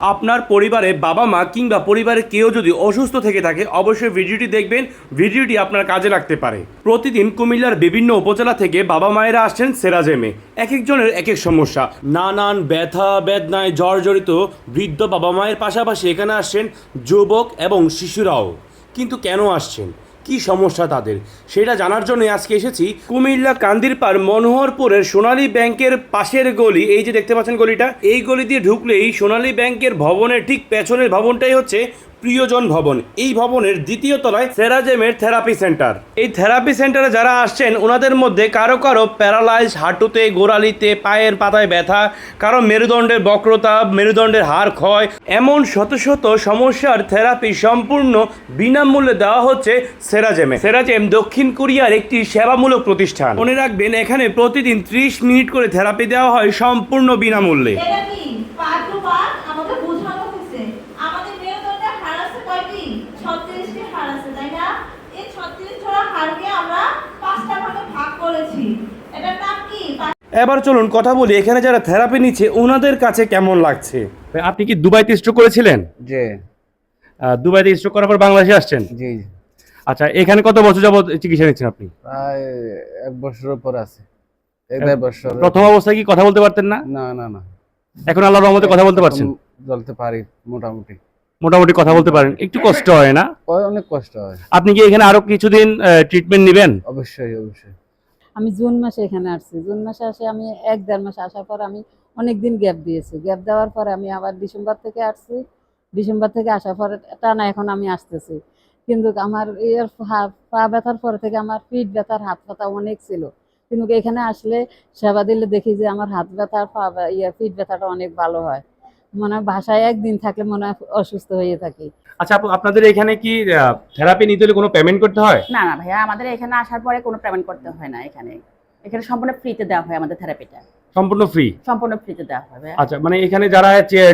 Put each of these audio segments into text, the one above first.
আপনার পরিবারে বাবা মা কিংবা পরিবারের কেউ যদি অসুস্থ থেকে থাকে, অবশ্যই ভিডিওটি দেখবেন। ভিডিওটি আপনার কাজে লাগতে পারে। প্রতিদিন কুমিল্লার বিভিন্ন উপজেলা থেকে বাবা মায়েরা আসছেন সেরাজেমে এক একজনের এক এক সমস্যা। নানান ব্যথা, বেদনায় জর্জরিত বৃদ্ধ বাবা মায়ের পাশাপাশি এখানে আসছেন যুবক এবং শিশুরাও। কিন্তু কেন আসছেন? কি সমস্যা তাদের? সেটা জানার জন্য আজকে এসেছি কুমিল্লা কান্দিরপাড় মনোহরপুরের সোনালী ব্যাংকের পাশের গলি। এই যে দেখতে পাচ্ছেন গলিটা, এই গলি দিয়ে ঢুকলেই সোনালী ব্যাংকের ভবনের ঠিক পেছনের ভবনটাই হচ্ছে প্রিয়জন ভবন। এই ভবনের দ্বিতীয় তলায় সেরাজেমের থেরাপি সেন্টার। এই থেরাপি সেন্টারে যারা আসছেন, ওনাদের মধ্যে কারও কারও প্যারালাইজ, হাঁটুতে, গোড়ালিতে, পায়ের পাতায় ব্যথা, কারও মেরুদণ্ডের বক্রতা, মেরুদণ্ডের হাড় ক্ষয়। এমন শত শত সমস্যার থেরাপি সম্পূর্ণ বিনামূল্যে দেওয়া হচ্ছে সেরাজেমে। সেরাজেম দক্ষিণ কোরিয়ার একটি সেবামূলক প্রতিষ্ঠান। মনে রাখবেন, এখানে প্রতিদিন ত্রিশ মিনিট করে থেরাপি দেওয়া হয় সম্পূর্ণ বিনামূল্যে এটা কি পার্ট টু পার্ট আমাদের বোঝানো হয়েছে আমাদের মেরুদণ্ডে হাড় আছে কয়টি ছত্রিশটি হাড় আছে তাই না? এই ছত্রিশ জোড়া হাড়কে আমরা পাঁচটা ভাগে ভাগ করেছি। এটার নাম কি? এবার চলুন কথা বলি এখানে যারা থেরাপি নিচ্ছে ওনাদের কাছে কেমন লাগছে? আপনি কি দুবাইতে স্ট্রোক করেছিলেন? জি। দুবাইতে স্ট্রোক করার পর বাংলাদেশে আসছেন? জি। আচ্ছা এখানে কত বছর যাবত চিকিৎসা নিচ্ছেন আপনি? প্রায় এক বছরের পর আছে। এক দেড় বছর প্রথম অবস্থায় কি কথা বলতে পারতেন না? না না না। এখন আল্লাহর রহমতে কথা বলতে পারছেন? বলতে পারি মোটামুটি। মোটামুটি কথা বলতে পারেন। একটু কষ্ট হয় না? অনেক কষ্ট হয়। আপনি কি এখানে আরও কিছুদিন ট্রিটমেন্ট নেবেন? অবশ্যই অবশ্যই। আমি জুন মাসে এখানে আসছি। জুন মাসে আসে আমি এক দেড় মাস আসার পর আমি অনেক দিন গ্যাপ দিয়েছি। গ্যাপ দেওয়ার পরে আমি আবার ডিসেম্বর থেকে আসছি। ডিসেম্বর থেকে আসার পরে টানা এখন আমি আসতেছি। কিন্তু আমার এর পা ব্যথার পরে থেকে আমার পিঠ ব্যথার হাত ব্যথা অনেক ছিল। কিন্তু এখানে আসলে সেবা দিলে দেখি যে আমার হাত ব্যথার পা ইয়ে পিঠ ব্যথাটা অনেক ভালো হয়। মনে হয় বাসায় একদিন থাকলে মনে হয় অসুস্থ হয়ে থাকি। আচ্ছা আপু আপনাদের এখানে কি থেরাপি নিতে হলে কোনো পেমেন্ট করতে হয়? না না ভাইয়া আমাদের এখানে আসার পরে কোনো পেমেন্ট করতে হয় না এখানে। এখানে সম্পূর্ণ ফ্রিতে দেওয়া হয় আমাদের থেরাপিটা সম্পূর্ণ ফ্রি সম্পূর্ণ ফ্রিতে দেওয়া হয় ভাইয়া। আচ্ছা মানে এখানে যারা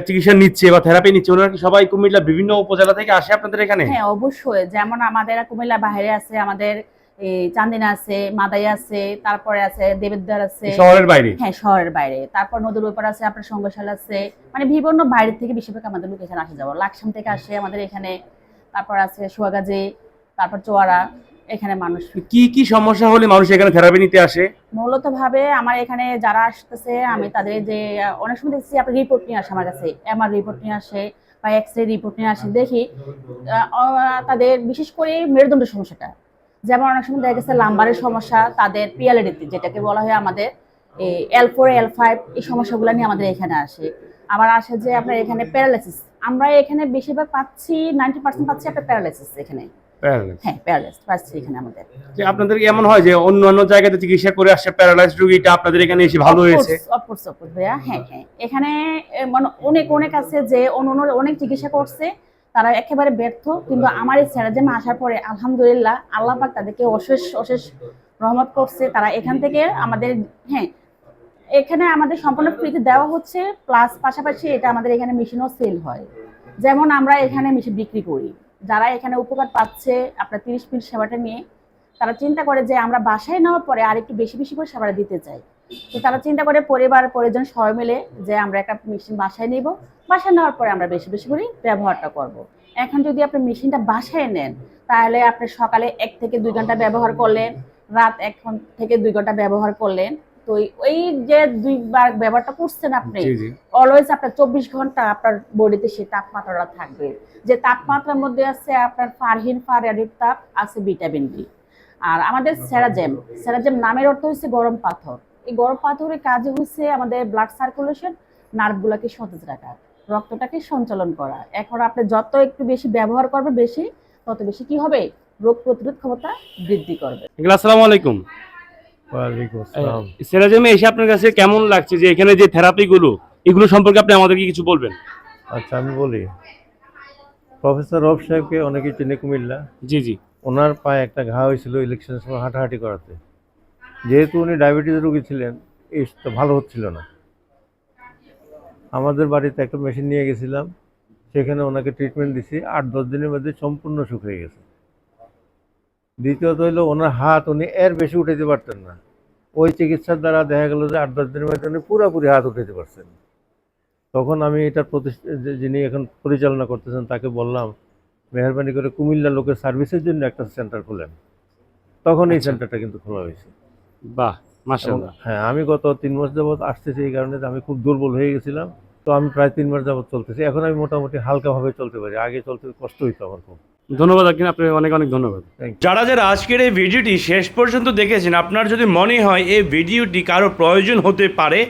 চিকিৎসা নিচ্ছে বা থেরাপি নিচ্ছে ওনারা কি সবাই কুমিল্লা বিভিন্ন উপজেলা থেকে আসে আপনাদের এখানে? হ্যাঁ অবশ্যই। যেমন আমাদের কুমিল্লা বাইরে আছে আমাদের চান্দিনা আছে মাদাই আছে তারপরে আছে দেবেদ্দার আছে। শহরের বাইরে? হ্যাঁ শহরের বাইরে। তারপর নদীর ওপর আছে আপনার সংঘশাল আছে। মানে বিভিন্ন বাইরে থেকে বেশিরভাগ আমাদের লোক এখানে আসে যাব লাকসাম থেকে আসে আমাদের এখানে। তারপর আছে সোয়াগাজী তারপর চোয়ারা এখানে মানুষ। কি কি সমস্যা হলে মানুষ এখানে থেরাপি নিতে আসে? মূলত ভাবে আমার এখানে যারা আসতেছে আমি তাদের যে অনেক সময় দেখছি আপনার রিপোর্ট নিয়ে আসে আমার কাছে। এমআর রিপোর্ট নিয়ে আসে বা এক্স রে রিপোর্ট নিয়ে আসে দেখি। তাদের বিশেষ করে মেরুদণ্ডের সমস্যাটা। যেমন অনেক সময় দেখা গেছে লাম্বারের সমস্যা তাদের পিএলএডিতে যেটাকে বলা হয় আমাদের এল ফোর এল ফাইভ এই সমস্যাগুলো নিয়ে আমাদের এখানে আসে। আবার আসে যে আপনার এখানে প্যারালাইসিস আমরা এখানে বেশিরভাগ পাচ্ছি নাইনটি পার্সেন্ট পাচ্ছি আপনার প্যারালাইসিস এখানে। হ্যাঁ পাচ্ছি এখানে আমাদের। যে আপনাদের এমন হয় যে অন্য অন্য জায়গাতে চিকিৎসা করে আসছে প্যারালাইজ রোগীটা আপনাদের এখানে এসে ভালো হয়েছে? অফকোর্স অফকোর্স ভাইয়া। হ্যাঁ হ্যাঁ। এখানে মানে অনেক অনেক আছে যে অন্য অনেক চিকিৎসা করছে। তারা একেবারে ব্যর্থ কিন্তু আমার এই স্যারাজেমে আসার পরে আলহামদুলিল্লাহ আল্লাহ পাক তাদেরকে অশেষ অশেষ রহমত করছে। তারা এখান থেকে আমাদের হ্যাঁ এখানে আমাদের সম্পূর্ণ ফ্রিতে দেওয়া হচ্ছে প্লাস পাশাপাশি এটা আমাদের এখানে মেশিনও সেল হয়। যেমন আমরা এখানে মেশিন বিক্রি করি। যারা এখানে উপকার পাচ্ছে আপনার তিরিশ মিনিট সেবাটা নিয়ে তারা চিন্তা করে যে আমরা বাসায় নেওয়ার পরে আর একটু বেশি বেশি করে সেবাটা দিতে চাই। তো তারা চিন্তা করে পরিবার পরিজন সবাই মিলে যে আমরা একটা মেশিন বাসায় নিব। বাসায় নেওয়ার পরে আমরা বেশি বেশি করে ব্যবহারটা করব। এখন যদি আপনি মেশিনটা বাসায় নেন তাহলে আপনি সকালে এক থেকে দুই ঘণ্টা ব্যবহার করলেন রাত এক ঘণ্টা থেকে দুই ঘণ্টা ব্যবহার করলেন তো ওই- যে দুইবার ব্যবহারটা করছেন আপনি অলওয়েজ আপনার চব্বিশ ঘণ্টা আপনার বডিতে সেই তাপমাত্রাটা থাকবে। যে তাপমাত্রার মধ্যে আছে আপনার ফারহিন ফারিয়াডির তাপ আছে ভিটামিন ডি। আর আমাদের সেরাজেম সেরাজেম নামের অর্থ হচ্ছে গরম পাথর। এই গরম পাথরের কাজে হচ্ছে আমাদের ব্লাড সার্কুলেশন নার্ভগুলোকে সতেজ রাখা। রক্তটাকে সঞ্চালন করা। এখন আপনি যত একটু বেশি ব্যবহার করবে বেশি তত বেশি কি হবে? রোগ প্রতিরোধ ক্ষমতা বৃদ্ধি করবে। আসসালামু আলাইকুম। ওয়ালাইকুম আসসালাম। এসে আপনার কাছে কেমন লাগছে যে এখানে যে থেরাপিগুলো এগুলো সম্পর্কে আপনি আমাদেরকে কিছু বলবেন? আচ্ছা আমি বলি। প্রফেসর রব সাহেবকে অনেকেই চেনে কুমিল্লা। জি জি। ওনার পায়ে একটা ঘা হয়েছিল ইলেকশনের সময় হাঁটাহাঁটি করাতে। যেহেতু উনি ডায়াবেটিস রোগী ছিলেন এই তো ভালো হচ্ছিল না। আমাদের বাড়িতে একটা মেশিন নিয়ে গেছিলাম। সেখানে ওনাকে ট্রিটমেন্ট দিছি। আট দশ দিনের মধ্যে সম্পূর্ণ সুখ হয়ে গেছে। দ্বিতীয়ত হলো ওনার হাত উনি এর বেশি উঠাইতে পারতেন না। ওই চিকিৎসার দ্বারা দেখা গেল যে আট দশ দিনের মধ্যে উনি পুরোপুরি হাত উঠাইতে পারছেন। তখন আমি এটার প্রতিষ্ঠা যিনি এখন পরিচালনা করতেছেন তাকে বললাম মেহরবানি করে কুমিল্লা লোকের সার্ভিসের জন্য একটা সেন্টার খুলেন। তখন এই আচ্ছা। সেন্টারটা কিন্তু খোলা হয়েছে। বাহ! হ্যাঁ আমি গত তিন মাস যাবৎ আসতেছি এই কারণে আমি খুব দুর্বল হয়ে গেছিলাম। তো আমি প্রায় তিন মাস যাবৎ চলতেছি। এখন আমি মোটামুটি হালকাভাবে চলতে পারি। আগে চলতে কষ্ট হইতো আমার খুব। ধন্যবাদ আকিন আপনাকে অনেক অনেক ধন্যবাদ। যারা যারা আজকের এই ভিডিওটি শেষ পর্যন্ত দেখেছেন আপনার যদি মনে হয় এই ভিডিওটি কারও প্রয়োজন হতে পারে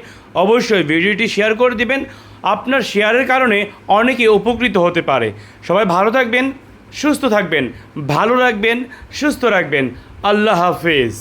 অবশ্যই ভিডিওটি শেয়ার করে দিবেন। আপনার শেয়ারের কারণে অনেকে উপকৃত হতে পারে। সবাই ভালো থাকবেন সুস্থ থাকবেন ভালো রাখবেন সুস্থ রাখবেন। আল্লাহ হাফেজ।